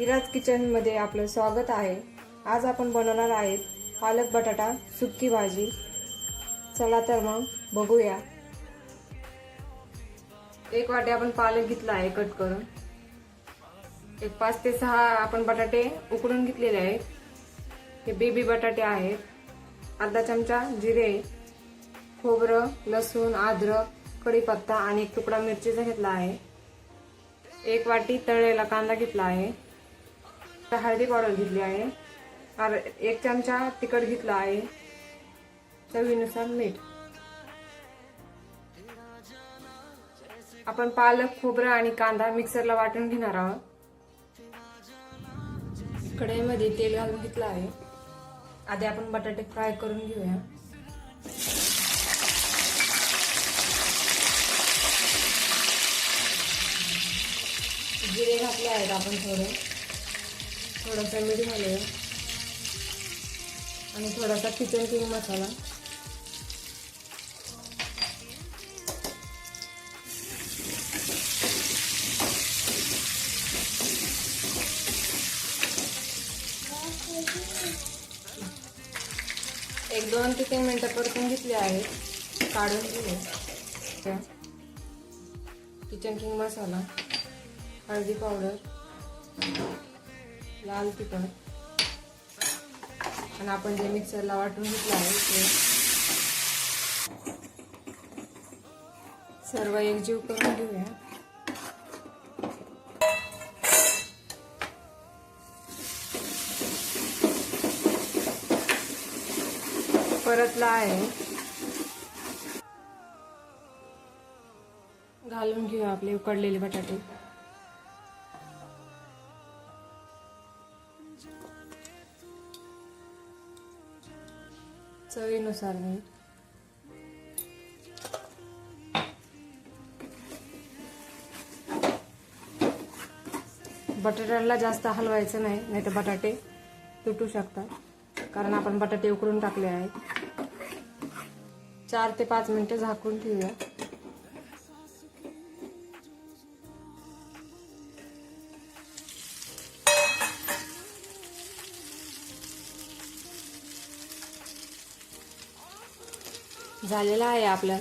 हिराज किचनमध्ये आपलं स्वागत आहे. आज आपण बनवणार आहेत पालक बटाटा सुक्की भाजी. चला तर मग बघूया. एक वाटी आपण पालक घेतला आहे कट करून. एक पाच ते सहा आपण बटाटे उकडून घेतलेले आहेत. हे बेबी बटाटे आहेत. अर्धा चमचा जिरे खोबरं लसूण अद्रक कढीपत्ता आणि एक तुकडा मिरचीचा घेतला आहे. एक वाटी तळलेला कांदा घेतला आहे. हळदी पावडर घेतली आहे. आर एक चमचा तिखट घेतला आहे. चवीनुसार मीठ. आपण पालक खोबरं आणि कांदा मिक्सरला वाटून घेणार आहोत. कढईमध्ये तेल घालून घेतलं आहे. आधी आपण बटाटे फ्राय करून घेऊया. जिरे घातले आहेत आपण थोडे. थोडासा मीठ घालूया. आणि थोडासा किचन किंग मसाला. एक दोन ते तीन मिनटं परतून घेतले आहेत काढून घेऊ किचन किंग मसाला हळदी पावडर. लाल तिखट. आणि आपण जे मिक्सरला वाटून घेतलं आहे ते. सर्व एकजीव करून घेऊया. परतला आहे. घालून घेऊया आपले उकडलेले बटाटे. चवीनुसार मीठ बटाट्याला जास्त हलवायचं नाही नाही तर बटाटे तुटू शकतात. कारण आपण बटाटे उकडून टाकले आहेत. चार ते पाच मिनिटं झाकून ठेवूया. झालेला आहे आपला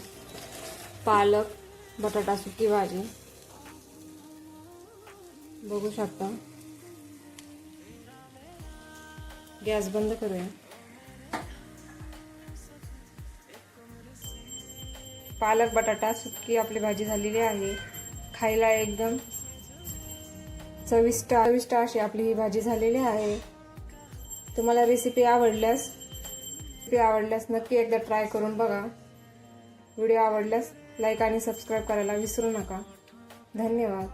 पालक बटाटा सुकी भाजी. बघू शकता. गॅस बंद करूया. पालक बटाटा सुकी आपली भाजी झालेली आहे. खायला एकदम चविष्ट चविष्ट अशी आपली ही भाजी झालेली आहे. तुम्हाला रेसिपी आवडल्यास रेसिपी आवडल्यास नक्की एकदा ट्राय करून बघा. व्हिडिओ आवडल्यास लाईक आणि सबस्क्राईब करायला विसरू नका. धन्यवाद.